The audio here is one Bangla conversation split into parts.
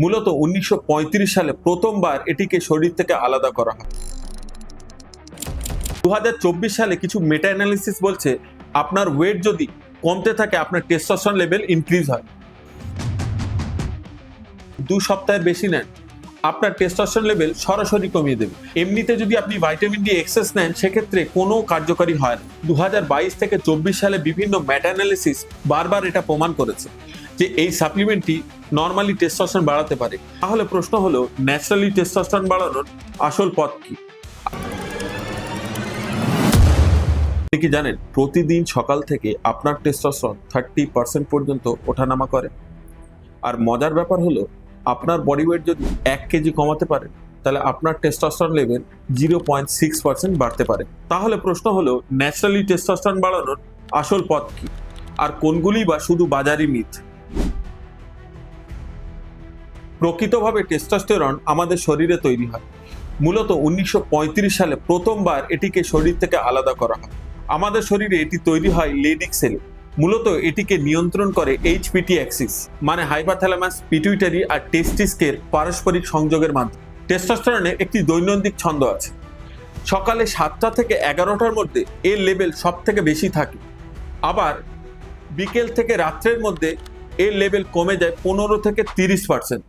মূলত উনিশশো সালে প্রথমবার এটিকে শরীর থেকে আলাদা করা হয়। দু সালে কিছু মেটা অ্যানালিসিস বলছে, আপনার ওয়েট যদি কমতে থাকে, আপনার টেস্টোস্টেরন লেভেল ইনক্রিজ হয়। দু সপ্তাহের বেশি নেন, আপনার টেস্টোস্টেরন লেভেল সরাসরি কমিয়ে দেবে। এমনিতে যদি আপনি ভাইটামিন ডি এক্সেস নেন, সেক্ষেত্রে কোনো কার্যকারী হয় না। দু হাজার বাইশ থেকে চব্বিশ সালে বিভিন্ন ম্যাটা অ্যানালিসিস বারবার এটা প্রমাণ করেছে। যে এই সাপ্লিমেন্টটি নর্মালি টেস্টোস্টেরন বাড়াতে পারে। তাহলে প্রশ্ন হলো ন্যাচারালি টেস্টোস্টেরন বাড়ানোর আসল পথ কি? আপনি কি জানেন, প্রতিদিন সকাল থেকে আপনার টেস্টোস্টেরন থার্টি পার্সেন্ট পর্যন্ত ওঠানামা করে? আর মজার ব্যাপার হলো, আপনার বডি ওয়েট যদি এক কেজি কমাতে পারে, তাহলে আপনার testosterone level zero point six percent বাড়তে পারে। তাহলে প্রশ্ন হলো ন্যাচারালি টেস্টোস্টেরন বাড়ানোর আসল পথ কি? আর কোনগুলি বা শুধু বাজারি মিথ প্রকৃতভাবে টেস্টোস্টেরন আমাদের শরীরে তৈরি হয়। মূলত উনিশশো পঁয়ত্রিশ সালে প্রথমবার এটিকে শরীর থেকে আলাদা করা হয়। আমাদের শরীরে এটি তৈরি হয় লেডিক সেলে। মূলত এটিকে নিয়ন্ত্রণ করে এইচপিটি অ্যাক্সিস মানে হাইপাথ্যালামাস পিটুইটারি আর টেস্টিসকের পারস্পরিক সংযোগের মাধ্যমে। টেস্টোস্টেরনের একটি দৈনন্দিন ছন্দ আছে। সকালে সাতটা থেকে এগারোটার মধ্যে এর লেভেল সব থেকে বেশি থাকে। আবার বিকেল থেকে রাত্রের মধ্যে এর লেভেল কমে যায় পনেরো থেকে তিরিশ পার্সেন্ট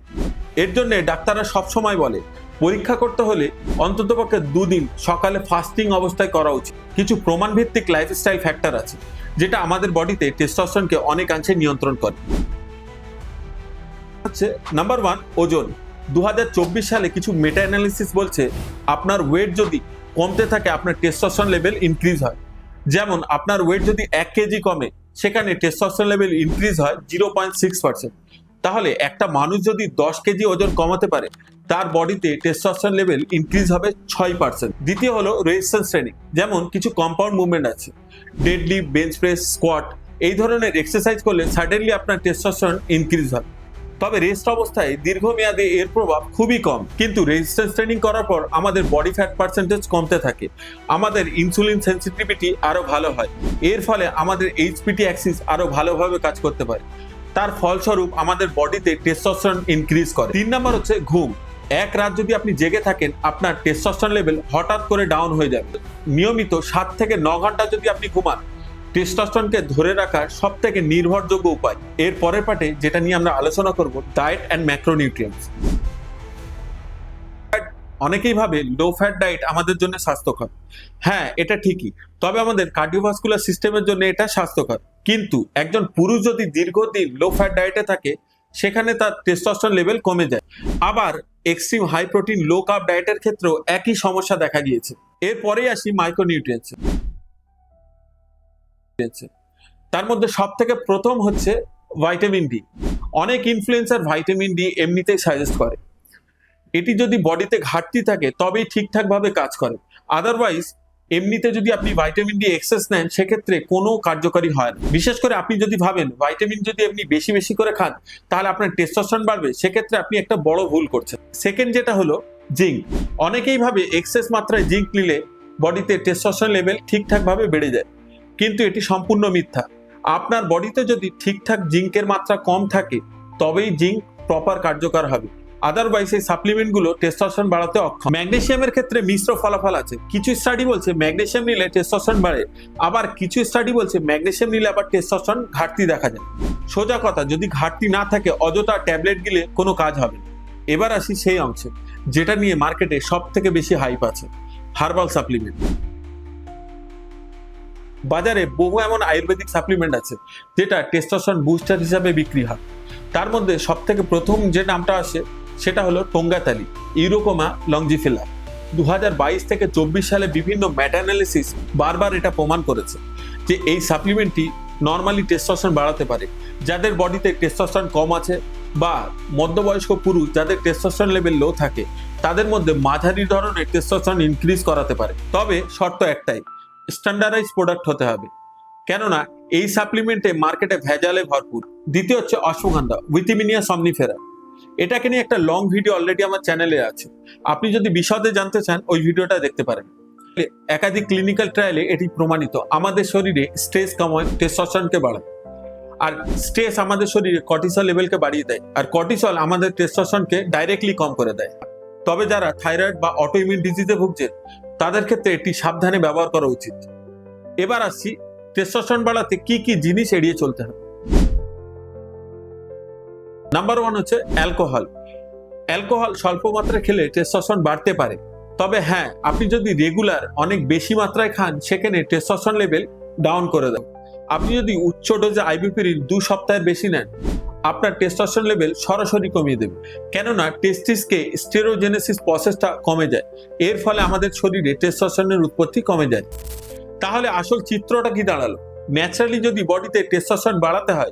এর জন্য ডাক্তাররা সবসময় বলে, পরীক্ষা করতে হলে অন্ততপক্ষে দুদিন সকালে ফাস্টিং অবস্থায় করা উচিত। কিছু প্রমাণভিত্তিক লাইফস্টাইল ফ্যাক্টর আছে, যেটা আমাদের বডিতে টেস্টোস্টেরনকে অনেকাংশে নিয়ন্ত্রণ করে। হচ্ছে নাম্বার ওয়ান ওজন। দু হাজার চব্বিশ সালে কিছু মেটা অ্যানালিসিস বলছে, আপনার ওয়েট যদি কমতে থাকে, আপনার টেস্টোস্টেরন লেভেল ইনক্রিজ হয়। যেমন, আপনার ওয়েট যদি এক কেজি কমে, সেখানে টেস্টোস্টেরন লেভেল ইনক্রিজ হয় জিরো পয়েন্ট সিক্স পার্সেন্ট তাহলে একটা মানুষ যদি দশ কেজি ওজন কমাতে পারে, তার বডিতে টেস্টোস্টেরন লেভেল ইনক্রিজ হবে ছয় পার্সেন্ট দ্বিতীয় হলো রেজিস্ট্যান্স ট্রেনিং যেমন কিছু কম্পাউন্ড মুভমেন্ট আছে ডেডলি বেঞ্চ প্রেস স্কোয়াট এই ধরনের এক্সারসাইজ করলে সাডেনলি আপনার টেস্টোস্টেরন ইনক্রিজ হয়। তবে রেস্ট অবস্থায় দীর্ঘমেয়াদে এর প্রভাব খুবই কম, কিন্তু রেজিস্ট্যান্স ট্রেনিং করার পর আমাদের বডি ফ্যাট পার্সেন্টেজ কমতে থাকে, আমাদের ইনসুলিন সেন্সিটিভিটি আরও ভালো হয়, এর ফলে আমাদের এইচপিটি অ্যাক্সিস আরও ভালোভাবে কাজ করতে পারে। তার ফলস্বরূপ আমাদের বডিতে টেস্টোস্টেরন ইনক্রিজ করে। তিন নম্বর হচ্ছে ঘুম। এক রাত যদি আপনি জেগে থাকেন, আপনার টেস্টোস্টেরন লেভেল হঠাৎ করে ডাউন হয়ে যাবে। নিয়মিত সাত থেকে ন ঘণ্টা যদি আপনি ঘুমান টেস্টোস্টেরনকে ধরে রাখার সব থেকে নির্ভরযোগ্য উপায়। এর পরের পার্টে যেটা নিয়ে আমরা আলোচনা করব ডায়েট অ্যান্ড ম্যাক্রোনিউট্রিয়েন্টস অনেকেই ভাবে লো ফ্যাট ডায়েট আমাদের জন্য স্বাস্থ্যকর। হ্যাঁ এটা ঠিকই। তবে আমাদের কার্ডিওভাস্কুলার সিস্টেমের জন্য এটা স্বাস্থ্যকর। কিন্তু একজন পুরুষ যদি দীর্ঘদিন লো ফ্যাট ডায়েটে থাকে, সেখানে তার টেস্টোস্টেরন লেভেল কমে যায়। আবার extreme high protein low carb ডায়েটের ক্ষেত্রেও একই সমস্যা দেখা গিয়েছে এরপরেই আসি মাইক্রোনিউট্রিয়েন্টস তার মধ্যে সব থেকে প্রথম হচ্ছে ভাইটামিন ডি অনেক ইনফ্লুয়েন্সার ভাইটামিন ডি এমনিতেই সাজেস্ট করে। এটি যদি বডিতে ঘাটতি থাকে, তবেই ঠিকঠাকভাবে কাজ করে। আদারওয়াইজ এমনিতে যদি আপনি ভাইটামিন ডি এক্সেস নেন, সেক্ষেত্রে কোনো কার্যকারী হয় না। বিশেষ করে আপনি যদি ভাবেন ভাইটামিন যদি আপনি বেশি বেশি করে খান, তাহলে আপনার টেস্টোস্টেরন বাড়বে। সেক্ষেত্রে আপনি একটা বড় ভুল করছেন। সেকেন্ড যেটা হলো জিঙ্ক অনেকেই ভাবে এক্সেস মাত্রায় জিঙ্ক নিলে বডিতে টেস্টোস্টেরন লেভেল ঠিকঠাকভাবে বেড়ে যায়। কিন্তু এটি সম্পূর্ণ মিথ্যা। আপনার বডিতে যদি ঠিকঠাক জিঙ্কের মাত্রা কম থাকে, তবেই জিঙ্ক প্রপার কার্যকর হবে। আদারওয়াইজ এই সাপ্লিমেন্টগুলো টেস্টোস্টেরন বাড়াতে অক্ষম। ম্যাগনেসিয়ামের ক্ষেত্রে মিশ্র ফলাফল আছে। কিছু স্টাডি বলছে ম্যাগনেসিয়াম নিলে টেস্টোস্টেরন বাড়ে। আবার কিছু স্টাডি বলছে ম্যাগনেসিয়াম নিলে আবার টেস্টোস্টেরন ঘাটতি দেখা যায়। সোজা কথা, যদি ঘাটতি না থাকে, অযথা ট্যাবলেট গিলে কোনো কাজ হবে না। এবার আসি সেই অংশে, যেটা নিয়ে মার্কেটে সব থেকে বেশি হাইপ আছে হার্বাল সাপ্লিমেন্ট বাজারে বহু এমন আয়ুর্বেদিক সাপ্লিমেন্ট আছে, যেটা টেস্টোস্টেরন বুস্টার হিসাবে বিক্রি হয়। তার মধ্যে সব থেকে প্রথম যে নামটা আসে সেটা হলো টোঙ্গাতালি, ইউরোকোমা লংজিফিলা দু হাজার বাইশ থেকে চব্বিশ সালে বিভিন্ন ম্যাটানালিসিস বারবার এটা প্রমাণ করেছে যে এই সাপ্লিমেন্টটি নর্মালি টেস্টোস্টেরন বাড়াতে পারে। যাদের বডিতে টেস্টোস্টেরন কম আছে বা মধ্যবয়স্ক পুরুষ যাদের টেস্টোস্টেরন লেভেল লো থাকে, তাদের মধ্যে মাঝারি ধরনের টেস্টোস্টেরন ইনক্রিজ করাতে পারে। তবে শর্ত একটাই স্ট্যান্ডার্ডাইজ প্রোডাক্ট হতে হবে। কেননা এই সাপ্লিমেন্টে মার্কেটে ভেজালে ভরপুর। দ্বিতীয় হচ্ছে অশ্বগন্ধা উইথিমিনিয়া সমনিফেরা এটাকে নিয়ে একটা লং ভিডিও অলরেডি আমার চ্যানেলে আছে। আপনি যদি বিশদে জানতে চান, ওই ভিডিওটা দেখতে পারেন। একাধিক ক্লিনিক্যাল ট্রায়ালে এটি প্রমাণিত। আমাদের শরীরে স্ট্রেস কমায় টেস্টোস্টেরনকে বাড়ায়। আর স্ট্রেস আমাদের শরীরে কর্টিসল লেভেলকে বাড়িয়ে দেয়। আর কর্টিসল আমাদের টেস্টোস্টেরনকে ডাইরেক্টলি কম করে দেয়। তবে যারা থাইরয়েড বা অটো অটোইমিউন ডিজিজে ভুগছে তাদের ক্ষেত্রে এটি সাবধানে ব্যবহার করা উচিত। এবার আসছি টেস্টোস্টেরন বাড়াতে কি কি জিনিস এড়িয়ে চলতে হবে। নাম্বার ওয়ান হচ্ছে অ্যালকোহল অ্যালকোহল স্বল্প মাত্রায় খেলে টেস্টোস্টেরন বাড়তে পারে। তবে হ্যাঁ আপনি যদি রেগুলার অনেক বেশি মাত্রায় খান, সেখানে টেস্টোস্টেরন লেভেল ডাউন করে দেন আপনি যদি উচ্চ ডোজে আইবিপিরির দু সপ্তাহের বেশি নেন, আপনার টেস্টোস্টেরন লেভেল সরাসরি কমিয়ে দেবে। কেননা টেস্টিসকে স্টেরোজেনেসিস প্রসেসটা কমে যায়। এর ফলে আমাদের শরীরে টেস্টোস্টেরনের উৎপত্তি কমে যায়। তাহলে আসল চিত্রটা কি দাঁড়াল? ন্যাচারালি যদি বডিতে টেস্টোস্টেরন বাড়াতে হয়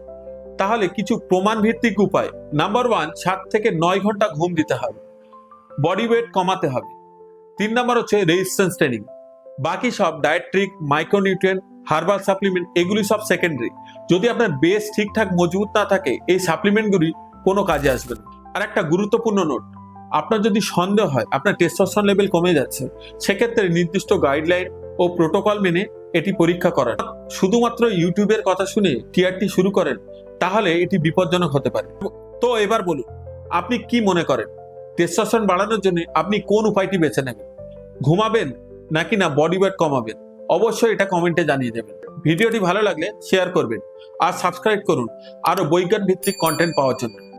তাহলে কিছু প্রমাণ ভিত্তিক উপায়। নাম্বার ওয়ান সাত থেকে নয় ঘণ্টা ঘুম দিতে হবে। বডি ওয়েট কমাতে হবে। তিন নাম্বার হচ্ছে রেজিস্ট্যান্স ট্রেনিং বাকি সব diet trick micronutrient herbal supplement এগুলি সব সেকেন্ডারি যদি আপনার বেস ঠিকঠাক মজবুত না থাকে, এই সাপ্লিমেন্টগুলি কোনো কাজে আসবে না। আর একটা গুরুত্বপূর্ণ নোট আপনার যদি সন্দেহ হয়, আপনার টেস্টোস্টেরন লেভেল কমে যাচ্ছে, সেক্ষেত্রে নির্দিষ্ট গাইডলাইন ও প্রোটোকল মেনে এটি পরীক্ষা করান। শুধুমাত্র ইউটিউবের কথা শুনে টিআরটি শুরু করেন, তাহলে এটি বিপজ্জনক হতে পারে। তো এবার বলুন, আপনি কি মনে করেন? টেস্টোস্টেরন বাড়ানোর জন্য আপনি কোন উপায়টি বেছে নেবেন? ঘুমাবেন নাকি না বডি ওয়েট কমাবেন? অবশ্যই এটা কমেন্টে জানিয়ে দেবেন। ভিডিওটি ভালো লাগলে শেয়ার করবেন আর সাবস্ক্রাইব করুন। আরও বৈজ্ঞান ভিত্তিক কন্টেন্ট পাওয়ার জন্য।